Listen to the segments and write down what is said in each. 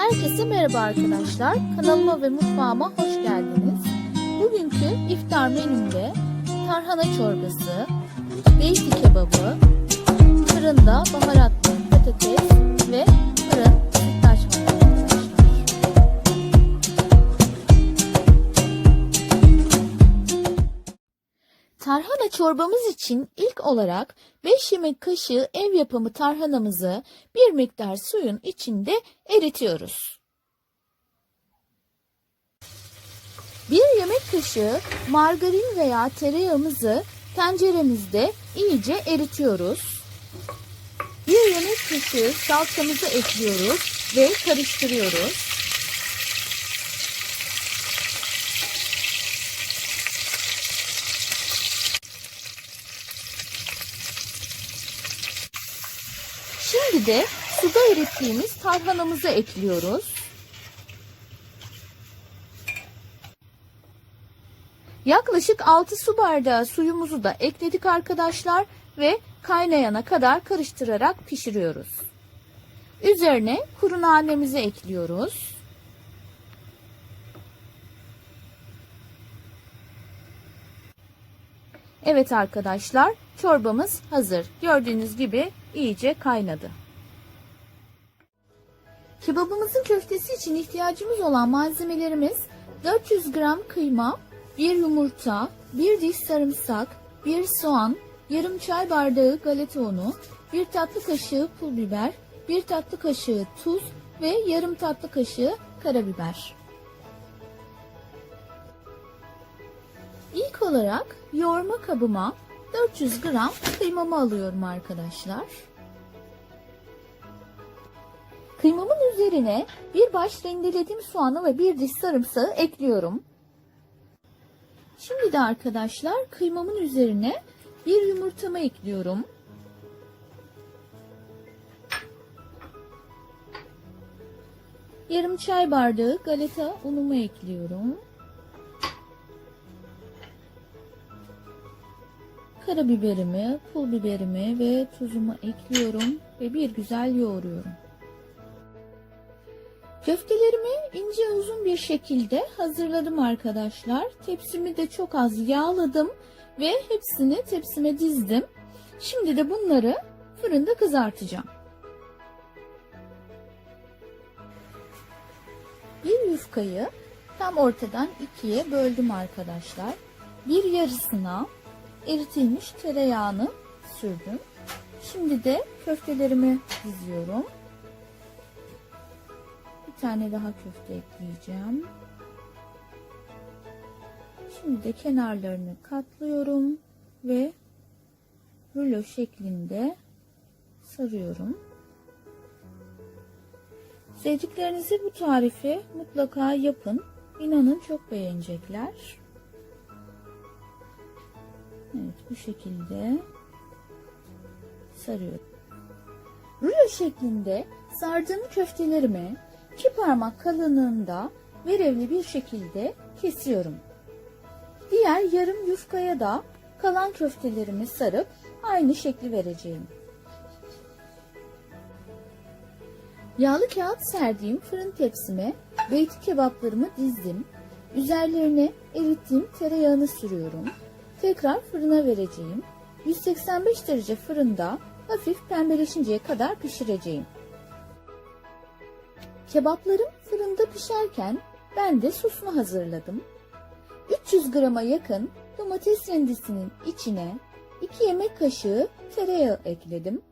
Herkese merhaba arkadaşlar. Kanalıma ve mutfağıma hoş geldiniz. Bugünkü iftar menümde tarhana çorbası, beyti kebabı, fırında baharatlı patates ve fırın çorbamız için ilk olarak 5 yemek kaşığı ev yapımı tarhanamızı bir miktar suyun içinde eritiyoruz. 1 yemek kaşığı margarin veya tereyağımızı tenceremizde iyice eritiyoruz. 1 yemek kaşığı salçamızı ekliyoruz ve karıştırıyoruz. Şimdi de suda erittiğimiz tarhanamızı ekliyoruz. Yaklaşık 6 su bardağı suyumuzu da ekledik arkadaşlar ve kaynayana kadar karıştırarak pişiriyoruz. Üzerine kuru nanemizi ekliyoruz. Evet arkadaşlar çorbamız hazır. Gördüğünüz gibi iyice kaynadı. Kebabımızın köftesi için ihtiyacımız olan malzemelerimiz 400 gram kıyma, 1 yumurta, 1 diş sarımsak, 1 soğan, yarım çay bardağı galeta unu, 1 tatlı kaşığı pul biber, 1 tatlı kaşığı tuz ve yarım tatlı kaşığı karabiber. İlk olarak yoğurma kabıma 400 gram kıymamı alıyorum arkadaşlar. Kıymamın üzerine bir baş rendelediğim soğanı ve bir diş sarımsağı ekliyorum. Şimdi de arkadaşlar kıymamın üzerine bir yumurtamı ekliyorum. Yarım çay bardağı galeta unumu ekliyorum. Karabiberimi, pul biberimi ve tuzumu ekliyorum ve bir güzel yoğuruyorum. Köftelerimi ince uzun bir şekilde hazırladım arkadaşlar. Tepsimi de çok az yağladım ve hepsini tepsime dizdim. Şimdi de bunları fırında kızartacağım. Bir yufkayı tam ortadan ikiye böldüm arkadaşlar. Bir yarısına eritilmiş tereyağını sürdüm. Şimdi de köftelerimi diziyorum. Tane daha köfte ekleyeceğim. Şimdi de kenarlarını katlıyorum ve rulo şeklinde sarıyorum. Sevdiklerinizi bu tarifi mutlaka yapın. İnanın çok beğenecekler. Evet bu şekilde sarıyorum. Rulo şeklinde sardığım köftelerimi iki parmak kalınlığında verevli bir şekilde kesiyorum. Diğer yarım yufkaya da kalan köftelerimi sarıp aynı şekli vereceğim. Yağlı kağıt serdiğim fırın tepsime beyti kebaplarımı dizdim. Üzerlerine erittiğim tereyağını sürüyorum. Tekrar fırına vereceğim. 185 derece fırında hafif pembeleşinceye kadar pişireceğim. Kebaplarım fırında pişerken ben de sosunu hazırladım. 300 grama yakın domates rendesinin içine 2 yemek kaşığı tereyağı ekledim.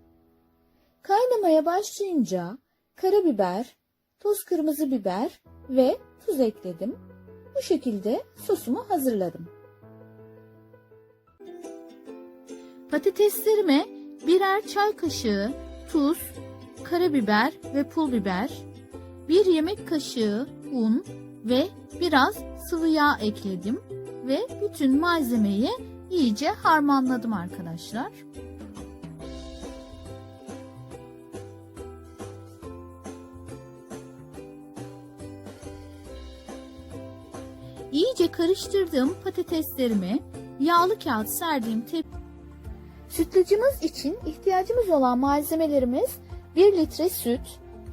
Kaynamaya başlayınca karabiber, toz kırmızı biber ve tuz ekledim. Bu şekilde sosumu hazırladım. Patateslerime birer çay kaşığı tuz, karabiber ve pul biber, bir yemek kaşığı un ve biraz sıvı yağ ekledim ve bütün malzemeyi iyice harmanladım arkadaşlar. İyice karıştırdığım patateslerimi yağlı kağıt serdiğim tep Sütlacımız için ihtiyacımız olan malzemelerimiz 1 litre süt,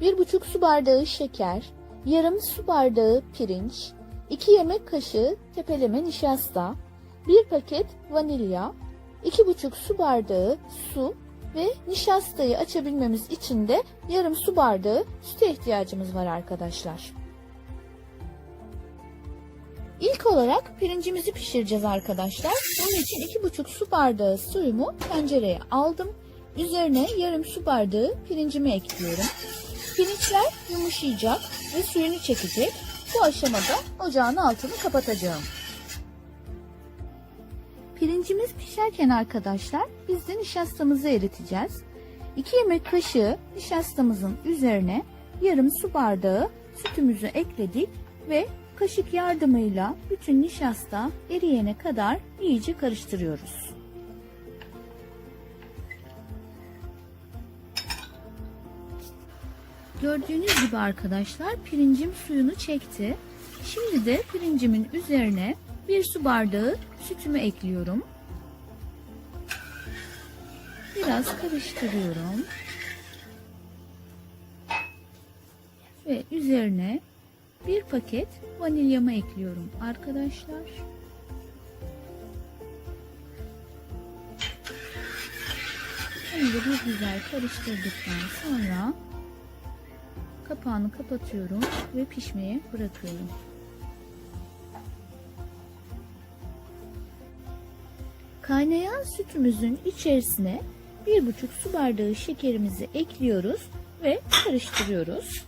1,5 su bardağı şeker, yarım su bardağı pirinç, 2 yemek kaşığı tepeleme nişasta, 1 paket vanilya, 2,5 su bardağı su ve nişastayı açabilmemiz için de yarım su bardağı süte ihtiyacımız var arkadaşlar. İlk olarak pirincimizi pişireceğiz arkadaşlar. Bunun için 2,5 su bardağı suyumu tencereye aldım. Üzerine yarım su bardağı pirincimi ekliyorum. Pirinçler yumuşayacak ve suyunu çekecek. Bu aşamada ocağın altını kapatacağım. Pirincimiz pişerken arkadaşlar biz de nişastamızı eriteceğiz. 2 yemek kaşığı nişastamızın üzerine yarım su bardağı sütümüzü ekledik ve kaşık yardımıyla bütün nişasta eriyene kadar iyice karıştırıyoruz. Gördüğünüz gibi arkadaşlar pirincim suyunu çekti. Şimdi de pirincimin üzerine bir su bardağı sütümü ekliyorum. Biraz karıştırıyorum. Ve üzerine bir paket vanilyamı ekliyorum arkadaşlar. Şimdi bir güzel karıştırdıktan sonra kapağını kapatıyorum ve pişmeye bırakıyorum. Kaynayan sütümüzün içerisine bir buçuk su bardağı şekerimizi ekliyoruz ve karıştırıyoruz.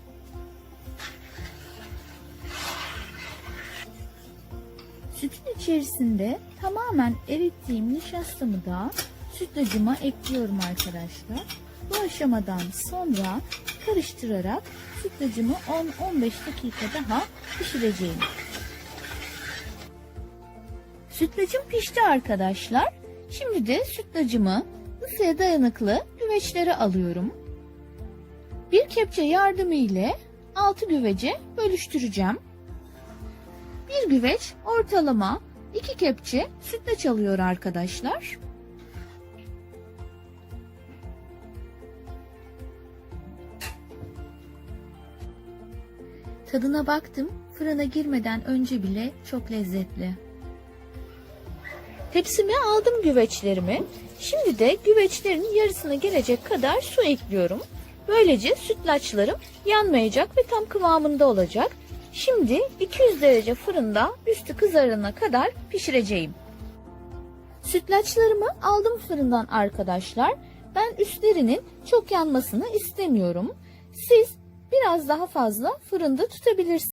Sütün içerisinde tamamen erittiğim nişastamı da sütlacıma ekliyorum arkadaşlar. Bu aşamadan sonra karıştırarak sütlacımı 10-15 dakika daha pişireceğim. Sütlacım pişti arkadaşlar. Şimdi de sütlacımı ısıya dayanıklı güveçlere alıyorum. Bir kepçe yardımı ile 6 güvece bölüştüreceğim. Bir güveç ortalama 2 kepçe sütlaç alıyor arkadaşlar. Tadına baktım. Fırına girmeden önce bile çok lezzetli. Tepsime aldım güveçlerimi. Şimdi de güveçlerin yarısına gelecek kadar su ekliyorum. Böylece sütlaçlarım yanmayacak ve tam kıvamında olacak. Şimdi 200 derece fırında üstü kızarana kadar pişireceğim. Sütlaçlarımı aldım fırından arkadaşlar. Ben üstlerinin çok yanmasını istemiyorum. Siz biraz daha fazla fırında tutabilirsiniz.